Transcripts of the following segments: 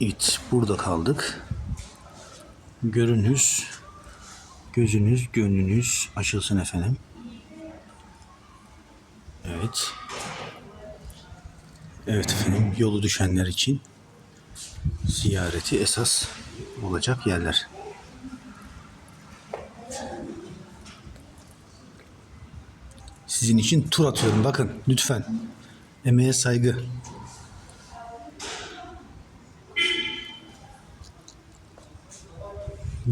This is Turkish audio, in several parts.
Evet, burada kaldık. Görünüz, gözünüz, gönlünüz açılsın efendim. Evet. Evet efendim, yolu düşenler için ziyareti esas olacak yerler. Sizin için tur atıyorum bakın lütfen. Emeğe saygı.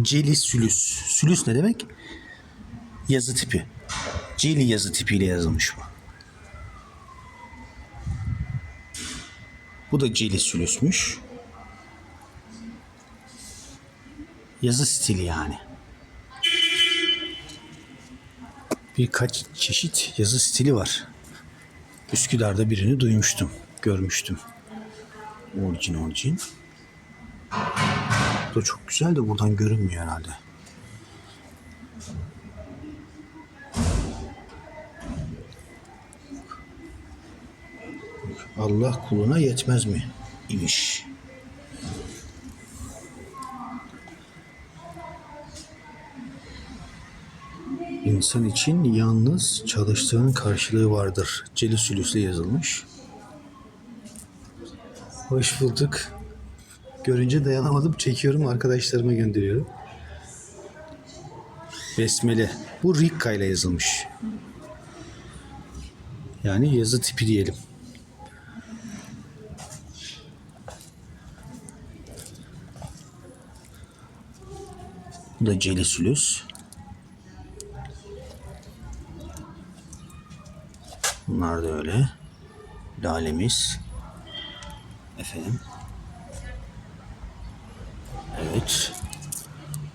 Celi sülüs. Sülüs ne demek? Yazı tipi. Celi yazı tipiyle yazılmış bu. Bu da celi sülüsmüş. Yazı stili yani. Birkaç çeşit yazı stili var. Üsküdar'da birini duymuştum, görmüştüm. Orijin orijin. Bu da çok güzel de buradan görünmüyor herhalde. Allah kuluna yetmez mi? imiş. İnsan için yalnız çalıştığının karşılığı vardır. Celi sülüsle yazılmış. Hoş bulduk. Görünce dayanamadım çekiyorum arkadaşlarıma gönderiyorum. Besmele. Bu Rikka ile yazılmış. Yani yazı tipi diyelim. Bu da Celisülüs. Bunlar da öyle. Lalemiz. Efendim. Evet.